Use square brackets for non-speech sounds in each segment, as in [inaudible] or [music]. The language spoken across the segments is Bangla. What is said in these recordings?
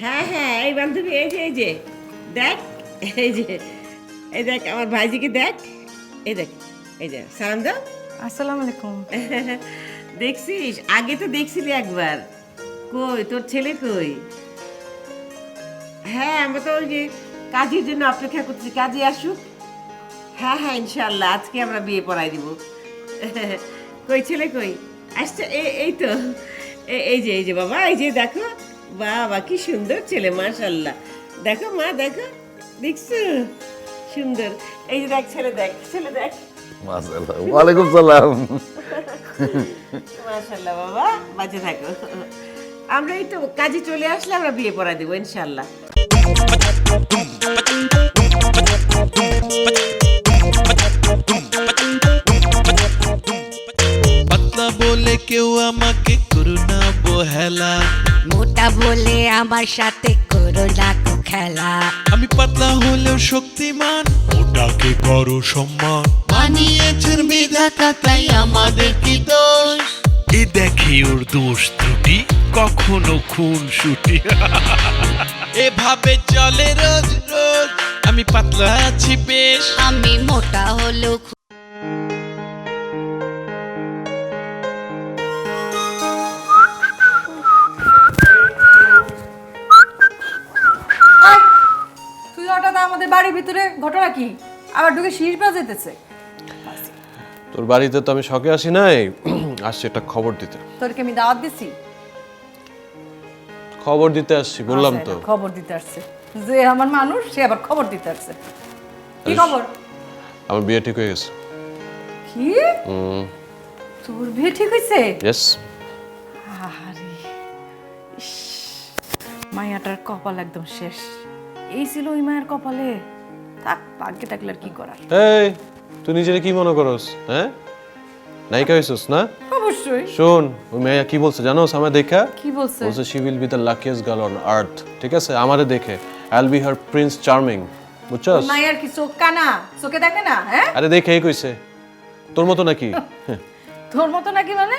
হ্যাঁ হ্যাঁ এই বান্ধবী এই যে এই যে দেখ এই যে এই দেখ আমার ভাইজিকে দেখ এই দেখ এই যে সালাম দাও। আসসালামু আলাইকুম। [laughs] দেখছিস? আগে তো দেখছিলি একবার। কই তোর ছেলে কই? হ্যাঁ আমরা তো ওই যে কাজের জন্য অপেক্ষা করছি কাজে আসুক। হ্যাঁ হ্যাঁ ইনশাল্লাহ আজকে আমরা বিয়ে পড়াই দিব। [laughs] কই ছেলে কই? আসছে এই তো এই যে এই যে বাবা এই যে দেখো বাবা কি সুন্দর ছেলে মাশাল্লাহ দেখো মা দেখো দেখছ? সুন্দর। এই যে দেখ ছেলে দেখ ছেলে দেখ। মাশাআল্লাহ ওয়ালাইকুম সালাম। মাশাল্লাহ বাবা বাঁচে থাকো। আমরা এই তো কাজে চলে আসলে আমরা বিয়ে পড়া দেবো ইনশাল্লাহ বলে কেউ আমাকে করুণা বহেলা। মোটা বলে আমার সাথে করো না কো খেলা। আমি পাতলা হলেও শক্তিমান ওটাকে করো সম্মান। বানিয়েছেন বিধাতা তাই আমাদের কি দোষ? এ দেখি ওর দোষ ত্রুটি? কখনো খুন ছুটি। [laughs] এভাবে চলে রোজ রোজ আমি পাতলা আছি বেশ। আমি মোটা হলো আমাদের বাড়ির ভিতরে ঘটনা কি? আবার ঢুকে শীষ বাজাইতেছে। তোর বাড়িতে তো আমি শখে আসি নাই আসছি একটা খবর দিতে। তোরকে আমি দাওয়াত দিছি? খবর দিতে আসছি বললাম আচ্ছা, তো। খবর দিতে আসছে। যে আমার মানুষ সে আবার খবর দিতে আসছে। কি খবর? আমার বিয়ে ঠিক হয়ে গেছে। কি? তোর বিয়ে ঠিক হয়েছে ইয়েস আরে মায়াটার কপাল একদম শেষ। এই ছিল ওই মায়ের কপালে। থাক ভাগ্যে থাকলে আর কি করার? এই তুই নিজেরে কি মনে করস হ্যাঁ? নায়িকা হয়েছিস না? অবশ্যই। শোন ওই মেয়ে কি বলছে জানোস আমার দেখা? কি বলছে? বলছে she will be the luckiest girl on earth ঠিক আছে? আমারে দেখে। I will be her prince charming বুঝছস মায়ের কি চোখ কানা? চোখে দেখে না হ্যাঁ? আরে দেখেই কইছে? তোর মতো নাকি? তোর মতো নাকি মানে?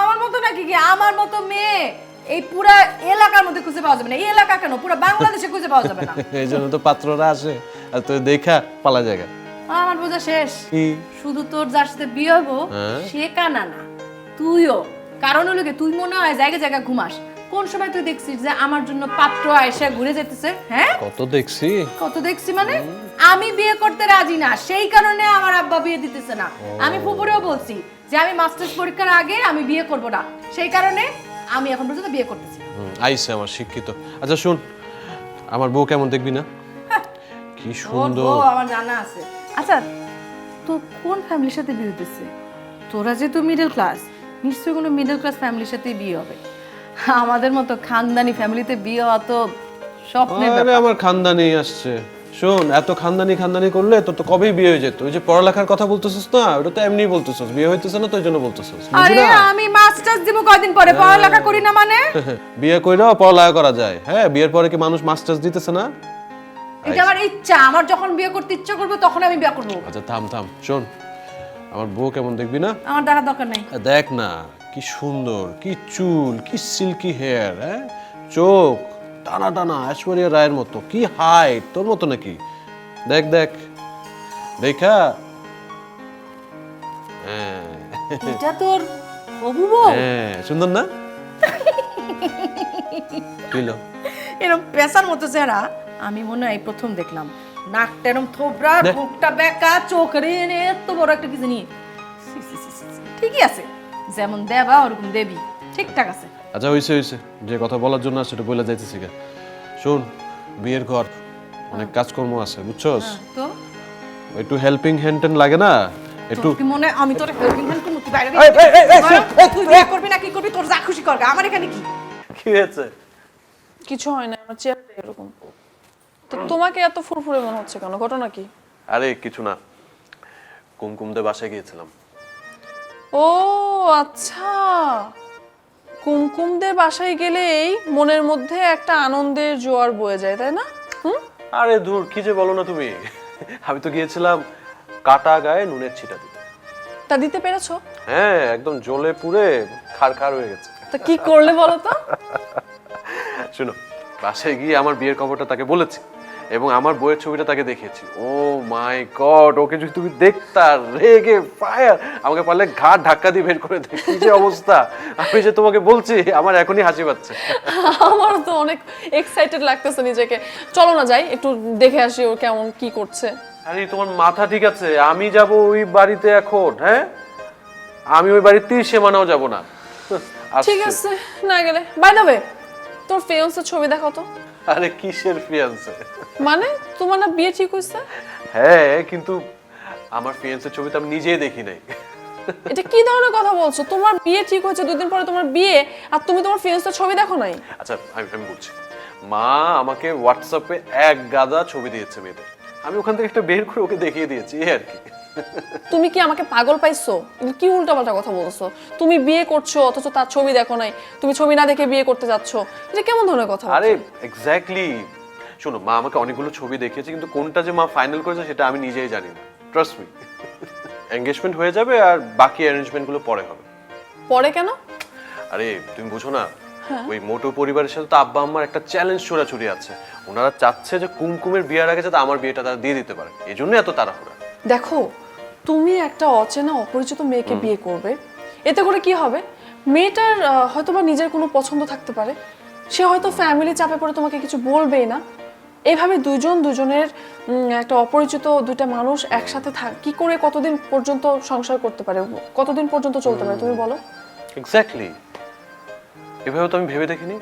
আমার মতো নাকি কি? আমার মতো মেয়ে? এই পুরা এলাকার মধ্যে খুঁজে পাওয়া যাবে না। এই এলাকা কেন? পুরো বাংলাদেশে খুঁজে পাওয়া যাবে না। [laughs] এই জন্য তো পাত্ররা আসে। আর তুই দেখা পালা জায়গা। আমার বোঝা শেষ। শুধু তোর যার সাথে বিয়ে হব হ্যাঁ? সে কানা না। তুইও। কারণ হলো কি, তুই মনে হয় জায়গা জায়গা ঘুমাস। কোন সময় তুই দেখছিস যে আমার জন্য পাত্র আয়সা ঘুরে যেতেছে হ্যাঁ? কত দেখছি? কত দেখছি মানে? আমি বিয়ে করতে রাজি না। সেই কারণে আমার আব্বা বিয়ে দিতেছে না। আমি পুকুরেও বলছি যে আমি মাস্টার্স পরীক্ষার আগে আমি বিয়ে করব না। সেই কারণে আমি এখন পর্যন্ত বিয়ে করতেছি না। আইসে আমার শিক্ষিত। আচ্ছা শুন আমার বউ কেমন দেখবি না? কি ওর সুন্দর বউ আমার জানা আছে। আচ্ছা তো কোন ফ্যামিলির সাথে বিয়ে হতেছে তোরা যেহেতু মিডল ক্লাস নিশ্চয়ই কোনো মিডল ক্লাস ফ্যামিলির সাথে বিয়ে হবে। আমাদের মতো খানদানি ফ্যামিলিতে বিয়ে হওয়া তো স্বপ্নের আরে ব্যাপার। আমার খানদানি আসছে। শোন এত খানদানি খানদানি করলে তোর তো কবেই বিয়ে হয়ে যেত? ওই যে পড়ালেখার কথা বলতেছিস না ওটা তো এমনি বলতেছিস বিয়ে হইতেছে না তো ওই জন্য বলতেছিস আরে? আমি মাস্টার্স দিব কয়দিন পরে? পড়ালেখা করি না মানে? [laughs] বিয়ে কইরাও পড়ালেখা করা যায়। হ্যাঁ বিয়ের পরে কি মানুষ মাস্টার্স দিতেছে না? এটা আমার ইচ্ছা আমার যখন বিয়ে করতে ইচ্ছা করবে তখন আমি বিয়ে করব। আচ্ছা থাম থাম শোন আমার বউ কেমন দেখবি না? আমার দেখার দরকার নেই। দেখ না কি সুন্দর কি চুল কি সিল্কি হেয়ার হ্যাঁ? চোখ টানা টানা ঐশ্বরিয়া রায়ের মতো। কি হাইট তোর মতো নাকি? দেখ দেখ। দেখা। হ্যাঁ। এটা তোর হবু বউ হ্যাঁ সুন্দর না? এরকম পেশার মতো চেহারা আমি মনে হয় প্রথম দেখলাম। নাকটা এরকম থোবরা। মুখটা বেকা চোখ রেনে এত বড় একটা সি, সি। ঠিকই আছে। যেমন দেবা ওরকম দেবী। ঠিকঠাক আছে। আচ্ছা হয়েছে হয়েছে যে কথা বলার জন্য আছে সেটা বলে যাইতেছি গা। শোন বিয়ের ঘর অনেক কাজকর্ম আছে বুঝছস? তো? একটু হেল্পিং হ্যান্ড লাগে না? একটু কি মনে আমি তোর হেল্পিং হ্যান্ড তুই বাইরে। তুই বিয়ে করবি না কি করবি? তোর যা খুশি করবে আমার এখানে কি? কি হয়েছে? কিছু হয় না আমার এরকম। তো তোমাকে এত ফুরফুরে মনে হচ্ছে কেন? ঘটনা কি? আরে কিছু না। কুমকুমদের বাসায় গিয়েছিলাম। ও আচ্ছা। কুমকুমদের বাসায় গেলেই মনের মধ্যে একটা আনন্দের জোয়ার বয়ে যায় তাই না? হুম? আরে দূর কি যে বলো না তুমি? আমি তো গিয়েছিলাম কাটা গায়ে নুনের ছিটা দিতে। তা দিতে পেরেছ? হ্যাঁ একদম জ্বলে পুড়ে খাড় হয়ে গেছে। তা কি করলে বলো তো? [laughs] শোনো বাসায় গিয়ে আমার বিয়ের খবরটা তাকে বলেছি। এবং আমার বইয়ের ছবিটা তাকে দেখিয়েছি। ও মাই গড ওকে যদি তুমি দেখতা রেগে ফায়ার আমাকে পারলে ঘাট ধাক্কা দিয়ে বের করে দেয় কি যে অবস্থা। আমি যে তোমাকে বলছি আমার এখনই হাসি পাচ্ছে। [laughs] আমারও তো অনেক এক্সাইটেড লাগতেছে নিজেকে। চলো না যাই একটু দেখে আসি ও কেমন কি করছে। আরে তোমার মাথা ঠিক আছে? আমি যাব ওই বাড়িতে এখন হ্যাঁ? আমি ওই বাড়ির তীর সীমানাও যাব না। ঠিক আছে না গেলে। বাই দ্য ওয়ে তোর ফিয়ান্সের ছবি দেখাও তো? আরে কিসের ফিয়ান্সে মানে তোমার না বিয়ে ঠিক হয়েছে? হ্যাঁ কিন্তু আমার ফিয়ান্সের ছবি তো আমি নিজেই দেখি নাই। এটা কি ধরনের কথা বলছো? তোমার বিয়ে ঠিক হয়েছে দুদিন পরে তোমার বিয়ে আর তুমি তোমার ফিয়ান্সের ছবি দেখো নাই? আচ্ছা আমি আমি বলছি। মা আমাকে হোয়াটসঅ্যাপে এক গাদা ছবি দিয়েছে মেয়েদের। আমি ওখান থেকে একটা বের করে ওকে দেখিয়ে দিয়েছি এই আর কি। তুমি কি আমাকে পাগল পাইছো? কি উল্টাপাল্টা কথা বলছো? তুমি বিয়ে করছ অথচ তার ছবি দেখো নাই। তুমি ছবি না দেখে বিয়ে করতে যাচ্ছ। এটা কেমন ধরনের কথা আরে এক্স্যাক্টলি শোনো মা আমাকে অনেকগুলো ছবি দেখিয়েছে কিন্তু কোনটা যে মা ফাইনাল করেছে সেটা আমি নিজেই জানি না। ট্রাস্ট মি এঙ্গেজমেন্ট হয়ে যাবে আর বাকি অ্যারেঞ্জমেন্টগুলো পরে হবে। পরে কেন? আরে তুমি বুঝো না ওই মোটো পরিবারের সাথে তো আব্বা আম্মার একটা চ্যালেঞ্জ ছোড়াছুরি আছে। ওনারা চাচ্ছে যে কুমকুমের বিয়ের আগে যাতে আমার বিয়েটা তারা দিয়ে দিতে পারে। এই জন্য এত তাড়াহুড়া। দেখো তুমি একটা অচেনা অপরিচিত মেয়েকে বিয়ে করবে। এতে করে কি হবে? মেয়েটার হয়তো বা নিজের কোনো পছন্দ থাকতে পারে। সে হয়তো ফ্যামিলি চাপে পড়ে তোমাকে কিছু বলবেই না। এভাবে দুজন দুজনের একটা অপরিচিত দুইটা মানুষ একসাথে থাক কি করে কতদিন পর্যন্ত সংসার করতে পারে? কতদিন পর্যন্ত চলতে পারে তুমি বলো? এক্স্যাক্টলি এভাবে তো আমি ভেবে দেখিনি।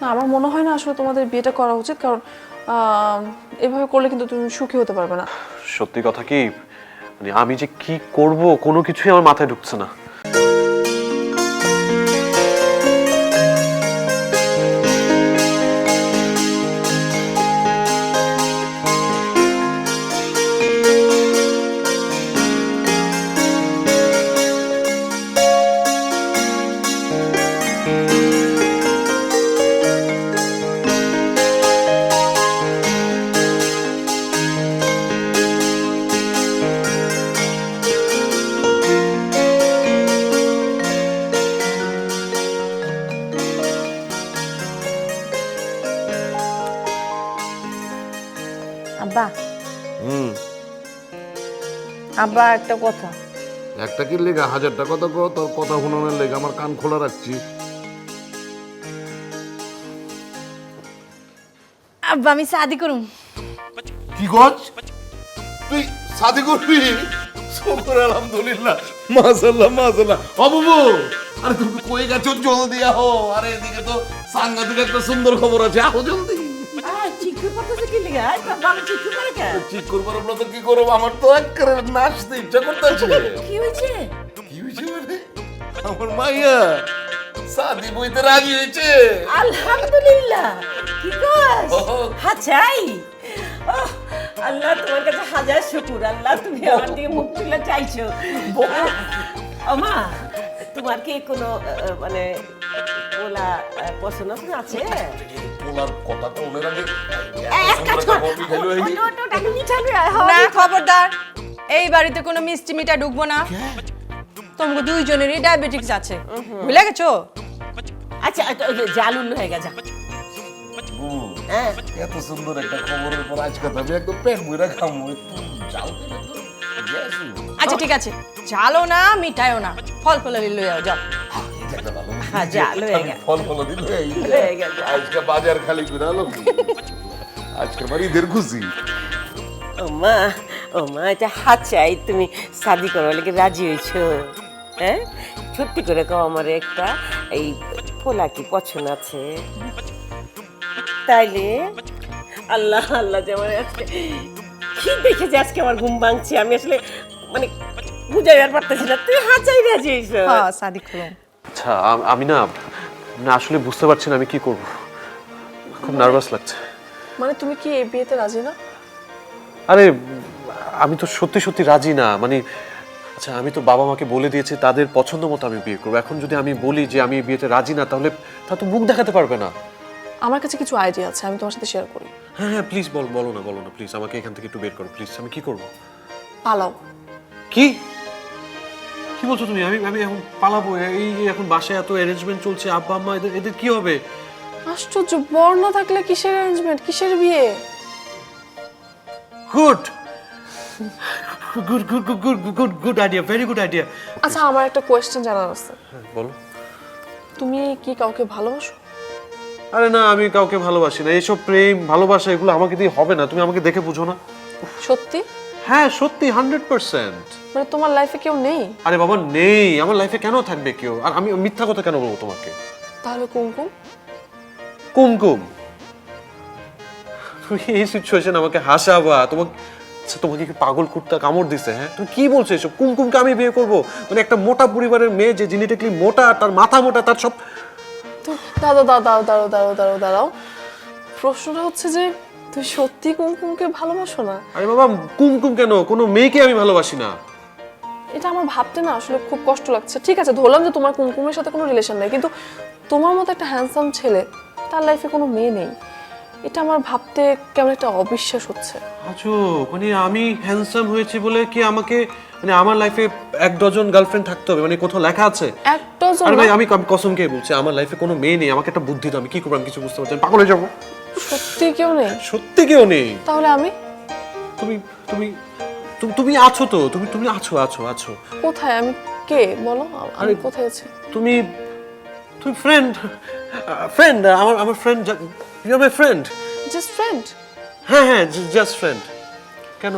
না আমার মনে হয় না আসলে তোমাদের বিয়েটা করা উচিত কারণ এভাবে করলে কিন্তু তুমি সুখী হতে পারবে না। সত্যি কথা কি? মানে আমি যে কি করব কোনো কিছুই আমার মাথায় ঢুকছে না। আব্বা একটা কথা। একটা কি লেগা? হাজারটা কথা কো তোর কথা শুনানোর লেগে আমার কান খোলা রাখছি। আব্বা আমি শাদি করুম। কি গছ তুই শাদি করবি? শুকর আলহামদুলিল্লাহ। মাশাআল্লাহ মাশাআল্লাহ। বাবু আরে তুমি কই গেছো? জলদি আহো। আরে এদিকে তো সাংঘাতিক একটা সুন্দর খবর আছে। আহো জলদি। ঠিক করবার আমরা তো কি করব? আমার তো একেবারে নাচতে ইচ্ছা করতেছে। কি হয়েছে? কি হয়েছে মানে? আমার মাইয়া শাদি বইতে রাজি হয়েছে। আলহামদুলিল্লাহ। কি। হাচাই আল্লাহ তোমার কাছে হাজার শুকুর। আল্লাহ তুমি আমার দিকে মুখ তুলে চাইছো। আমা তোমার কি কোনো মানে ওলা পছন্দ আছে? ওনার কথাটা ওনার আগে এক কাজ কর। এই না খবরদার বাড়িতে কোনো মিষ্টি মিঠা ঢুকবো না। তোমাকে দুইজনেরই ডায়াবেটিক্স আছে। ভুলে গেছো? আচ্ছা আচ্ছা, জালুল হয়ে গেছে। হ্যাঁ। এত সুন্দর একটা খবরের পর আজকে তো আমি একদম পেট বইরা খামো একটু যাও তো একটু গ্যাস আচ্ছা ঠিক আছে। ঝালও না মিঠাইও না। ফল ফল লই যাও। যাও জাল ফল ফল দিল [laughs] গেছে। আজকে বাজার খালি করে আজকে আমার ঈদের খুশি। ও মা এটা হাত চাই তুমি শাদি করার লেগে রাজি হয়েছো? হ্যাঁ? সত্যি করে কও আমার একটা এই পোলা কি পছন্দ আছে? তাইলে আল্লাহ আল্লাহ যে আমার আজকে কি দেখেছে আজকে আমার ঘুম ভাঙছে আমি আসলে মানে বুঝাইবার পারতেছি না। তুই হাত চাই রাজি হয়েছো? হ্যাঁ আচ্ছা আমি না না আসলে বুঝতে পারছি না আমি কি করব। খুব নার্ভাস লাগছে। মানে তুমি কি এই বিয়েতে রাজি না? আরে আমি তো সত্যি সত্যি রাজি না মানে আচ্ছা আমি তো বাবা মাকে বলে দিয়েছি তাদের পছন্দ মতো আমি বিয়ে করব। এখন যদি আমি বলি যে আমি এই বিয়েতে রাজি না তাহলে তা তো মুখ দেখাতে পারবে না। আমার কাছে কিছু আইডিয়া আছে আমি তোমার সাথে শেয়ার করি। হ্যাঁ হ্যাঁ প্লিজ বল বলো না বলো না প্লিজ আমাকে এখান থেকে একটু বের করো প্লিজ আমি কি করব? পালাও। কি? কি বলছো তুমি? আমি আমি এখন পালাবো। এই যে এখন বাসায় এত অ্যারেঞ্জমেন্ট চলছে আব্বা আম্মা এদের এদের কি হবে? আশ্চর্য বর না থাকলে কিসের অ্যারেঞ্জমেন্ট কিসের বিয়ে? Good good good good good good good idea very good idea আচ্ছা আমার একটা কোয়েশ্চেন জানার আছে। বলো। তুমি কি কাউকে ভালোবাসো? আরে না আমি কাউকে ভালোবাসি না। এইসব প্রেম ভালোবাসা এগুলো আমাকে দিয়ে হবে না। তুমি আমাকে দেখে বুঝো না। সত্যি? হ্যাঁ সত্যি হান্ড্রেড পার্সেন্ট মানে তোমার লাইফে কেউ নেই? আরে বাবা নেই। আমার লাইফে কেন থাকবে কেউ? আর আমি মিথ্যা কথা কেন বলব তোমাকে? তাহলে কুমকুম? কুমকুম। তুমি এই সিচুয়েশন আমাকে হাসাবা। তোমাকে আচ্ছা, তোমাকে কি পাগল কুর্তা কামড় দিছে হ্যাঁ? তুমি কি বলছো এসব? কুমকুমকে আমি বিয়ে করব? মানে একটা মোটা পরিবারের মেয়ে যে জেনেটিকলি মোটা তার মাথা মোটা তার সব দাঁড়াও দাঁড়াও দাঁড়াও দাঁড়াও দাঁড়াও দাঁড়াও দাঁড়াও। প্রশ্নটা হচ্ছে যে সত্যি কুমকুমকে ভালোবাসো না? আরে বাবা কুমকুম কেন? কোনো মেয়েকে আমি ভালোবাসি না। এটা আমার ভাবতে না আসলে খুব কষ্ট লাগছে। ঠিক আছে ধরলাম যে তোমার কুমকুমের সাথে কোনো রিলেশন নেই কিন্তু তোমার মতো একটা হ্যান্ডসাম ছেলে তার লাইফে কোনো মেয়ে নেই। এটা আমার ভাবতে কেমন একটা অবিশ্বাস হচ্ছে। আচ্ছা মানে আমি হ্যান্ডসাম হয়েছি বলে কি আমাকে মানে আমার লাইফে এক ডজন গার্লফ্রেন্ড থাকতে হবে? মানে কোথাও লেখা আছে? একটা জন আরে ভাই আমি কসম খেয়ে বলছি আমার লাইফে কোনো মেয়ে নেই আমাকে একটা বুদ্ধি দাও আমি কি করব আমি কিছু বুঝতে পারছি। পাগল হয়ে যাব। সত্যি কেউ নেই? সত্যি কেউ নেই। তাহলে আমি? তুমি তুমি তুমি তুমি আছো তো? তুমি তুমি আছো আছো আছো। কোথায়? আমি কে? বলো আমি কোথায় আছি? তুমি তুমি ফ্রেন্ড ফ্রেন্ড আমার আমার friend you are my friend just friend হ্যাঁ হ্যাঁ জাস্ট ফ্রেন্ড কেন?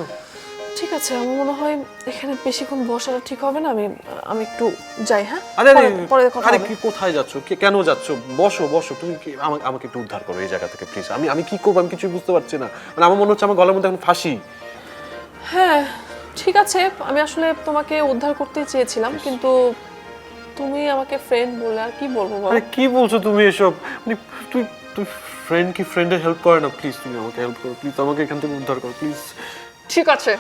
ঠিক আছে আমার মনে হয় এখানে বেশিক্ষণ বসাটা ঠিক হবে না আমি আমি একটু যাই হ্যাঁ? আরে আরে পরে- কথা আরে কি কোথায় যাচ্ছ? কে কেন যাচ্ছ? বসো বসো তুমি কি আমাকে আমাকে একটু উদ্ধার করো এই জায়গা থেকে প্লিজ আমি আমি কি করব? আমি কিছু বুঝতে পারছি না। মানে আমার মনে হচ্ছে আমার গলার মধ্যে এখন ফাঁসি। হ্যাঁ ঠিক আছে আমি আসলে তোমাকে উদ্ধার করতে চেয়েছিলাম কিন্তু তুমি আমাকে ফ্রেন্ড বলে আর কি বলব বলো? আরে কি বলছো তুমি এসব? মানে তুই তুই ফ্রেন্ড কি ফ্রেন্ডের হেল্প করে না? প্লিজ তুমি আমাকে হেল্প করো প্লিজ আমাকে এখান থেকে উদ্ধার করো প্লিজ ঠিক আছে।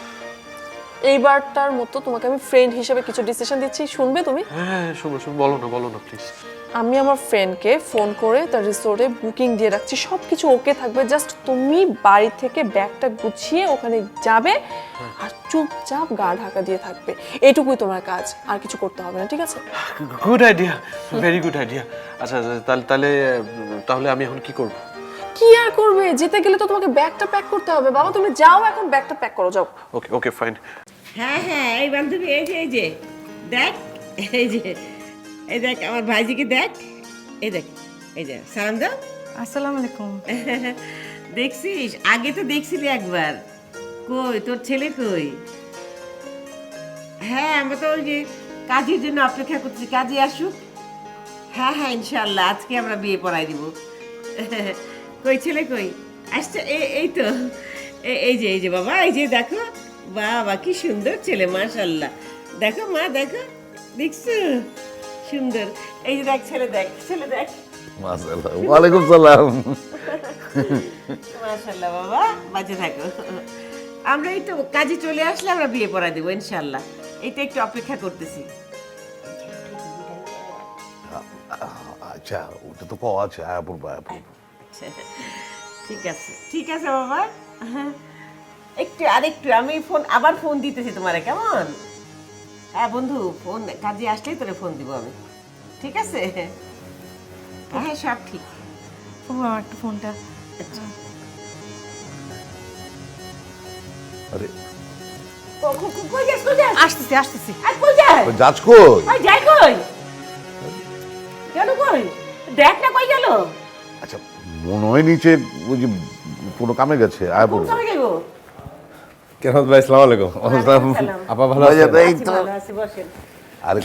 এইবারটার মতো তোমাকে আমি ফ্রেন্ড হিসেবে কিছু ডিসিশন দিচ্ছি। শুনবে তুমি? হ্যাঁ শোনো শোনো বলো না বলো না প্লিজ আমি আমার ফ্রেন্ডকে ফোন করে তার রিসোর্টে বুকিং দিয়ে রাখছি। সব কিছু ওকে থাকবে জাস্ট তুমি বাড়ি থেকে ব্যাগটা গুছিয়ে ওখানে যাবে আর চুপচাপ গা ঢাকা দিয়ে থাকবে। এটুকুই তোমার কাজ আর কিছু করতে হবে না ঠিক আছে? Good idea very good idea আচ্ছা আচ্ছা, তাহলে তাহলে তাহলে আমি এখন কি করব? কি আর করবে? যেতে গেলে তো তোমাকে ব্যাগটা প্যাক করতে হবে। বাবা তুমি যাও এখন ব্যাগটা প্যাক করো যাও। ওকে ওকে ফাইন হ্যাঁ হ্যাঁ এই বান্ধবী এই যে এই যে দেখ এই যে এই দেখ আমার ভাইজিকে দেখ এই দেখ এই যে সালাম দাও। আসসালামু আলাইকুম। [laughs] দেখছিস? আগে তো দেখছিলি একবার। কই তোর ছেলে কই? হ্যাঁ আমরা তো ওই যে কাজের জন্য অপেক্ষা করছি কাজে আসুক। হ্যাঁ হ্যাঁ ইনশাল্লাহ আজকে আমরা বিয়ে পড়াই দিব। [laughs] কই ছেলে কই? আসছে এই তো। এই যে এই যে বাবা এই যে দেখো। বাবা কি সুন্দর ছেলে মাশাল্লাহ দেখো মা দেখো। দেখছ? সুন্দর। এই যে দেখ ছেলে দেখ ছেলে দেখ। মাশাআল্লাহ। ওয়ালাইকুম সালাম। মাশাল্লাহ বাবা বাজে থাকো। আমরা এই তো কাজে চলে আসলে আমরা বিয়ে পড়া দেবো ইনশাল্লাহ এইটা একটু অপেক্ষা করতেছি। আচ্ছা ওটা তো পাওয়া আছে আয়া পড়ব আয়া পড়ব ঠিক আছে ঠিক আছে বাবা। একটু আরেকটু আমি ফোন আবার ফোন দিতেছি তোমারে কেমন? হ্যাঁ বন্ধু ফোন কাজে আসলেই তোরে ফোন দিব আমি। ঠিক আছে? হ্যাঁ সব ঠিক। ও আমার একটু ফোনটা। আরে। কো- কো- কো- কই যাস কই যাস? আসতেছি আসতেছি। যাস? কই? যাই কই? কেন কই? দেখ না কই গেল। আচ্ছা মনে হয় নিচে ওই যে কোনো কামে গেছে আয়া পড়ব। কেন ভাই আসসালামু আলাইকুম। আপা ভালো আছেন? এই তো। ভালো আছি, বসেন। আরে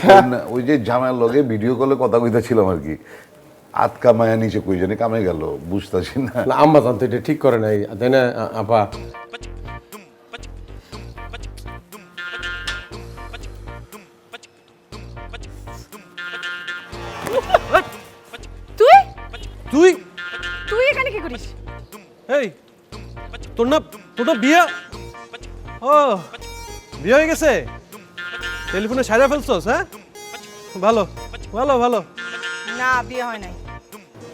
ওই যে জামাইয়ের লগে ভিডিও কলে কথা কইতাছিলাম আর কি। আতকা মায়া নিচে কই জানি কামে গেল বুঝতাছি না। না আম্মা জানতো এটা ঠিক করে নাই। তাই না আপা? তুই? করিস? এই তোর না তোর না বিয়ে? ও বিয়ে হয়ে গেছে? টেলিফোনে সারা ফেলছস হ্যাঁ? ভালো ভালো ভালো। না বিয়ে হয় নাই।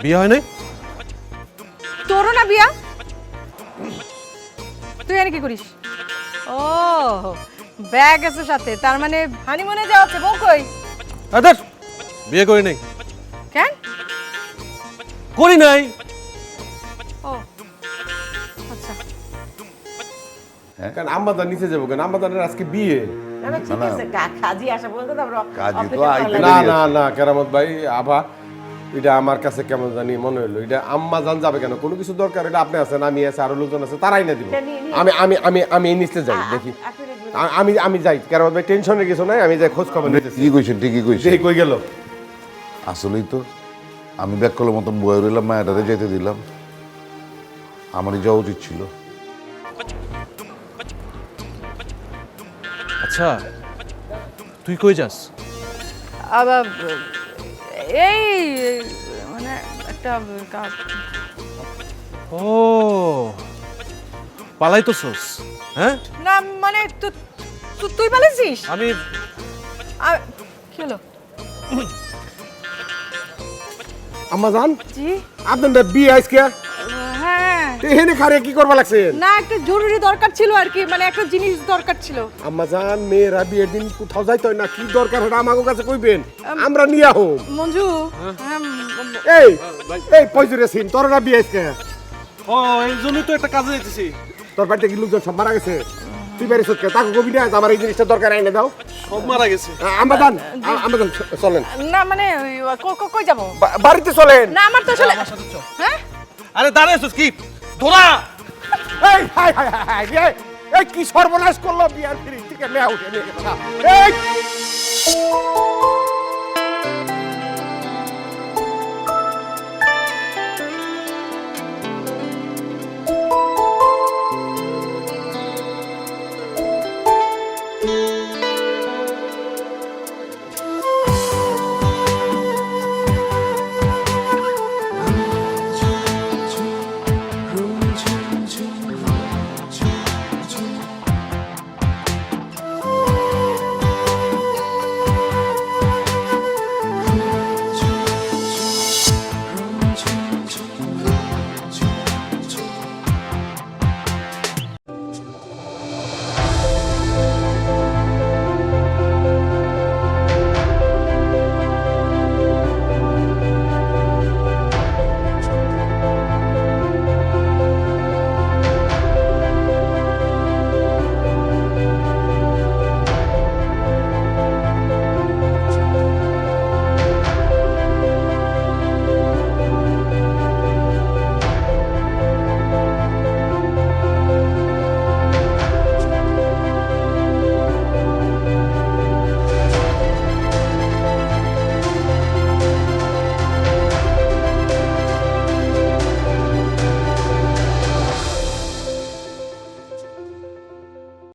বিয়ে হয় নাই? তোরও না বিয়া? তুই এখানে কি করিস? ও ব্যাগ আছে সাথে তার মানে হানিমুনে যাওয়া হচ্ছে বউ কই? আদার বিয়ে করি নাই। কেন? করি নাই। ও আচ্ছা। কারণ আম্মাদান নিচে যাব কেন? আজকে বিয়ে। না না কাজী তো আইতে না না না কেরামত ভাই আভা এটা আমার কাছে কেমন জানি মনে হলো এটা আম্মা জান যাবে কেন? কোনো কিছু দরকার এটা আপনি আছেন আমি আছে আরও লোকজন আছে তারাই না দিব। আমি আমি আমি আমি এই নিচে যাই দেখি। আপনি দেখবেন। আ- আমি আমি যাই। কেরামত ভাই টেনশনের কিছু নাই আমি যাই খোঁজ খবর নিতেছি। ঠিকই কইছেন ঠিকই কইছেন। কই গেল? আসলেই তো আমি ব্যাক কলের মতন বয়ে রইলাম মায়াটারে যেতে দিলাম। আমারই যাওয়া উচিত ছিল। আচ্ছা তুই কই যাস? আবার এই মানে একটা কাজ। ও পালাইতেছস হ্যাঁ? না মানে তু- তু- তুই বলেছিস আমি কি হলো? আম্মা জান জি? আপনার বিয়ে আজকে? এখানে খারে কি করবা লাগছে? না একটা জরুরি দরকার ছিল আর কি মানে একটা জিনিস দরকার ছিল। আম্মা জান মেয়েরা বিয়ের দিন কোথাও যাইতে হয় না কি দরকার এটা আমাকে কাছে কইবেন। আমরা নিয়ে আহো মঞ্জু হ্যাঁ, এই এই পয়জুরে সিন তোর না বিয়ে আজকে ও এই জন্যই তো একটা কাজে যেতেছি তোর বাড়িতে কি লোকজন সব মারা গেছে? তুই বাড়ি সত্যি তাকে কবি না আমার এই জিনিসটা দরকার এনে দাও। সব মারা গেছে। আমরা দান আমরা দান চলেন। না মানে ওই, কো- কো- কই যাব? বাড়িতে চলেন। না আমার তো আসলে হ্যাঁ? আরে দাঁড়াইছস কি ধরা এই হাই হাই হাই এই, এই কি সর্বনাশ করল বিয়ার ফিরি থেকে নেওয়া উঠে নিয়ে গেছে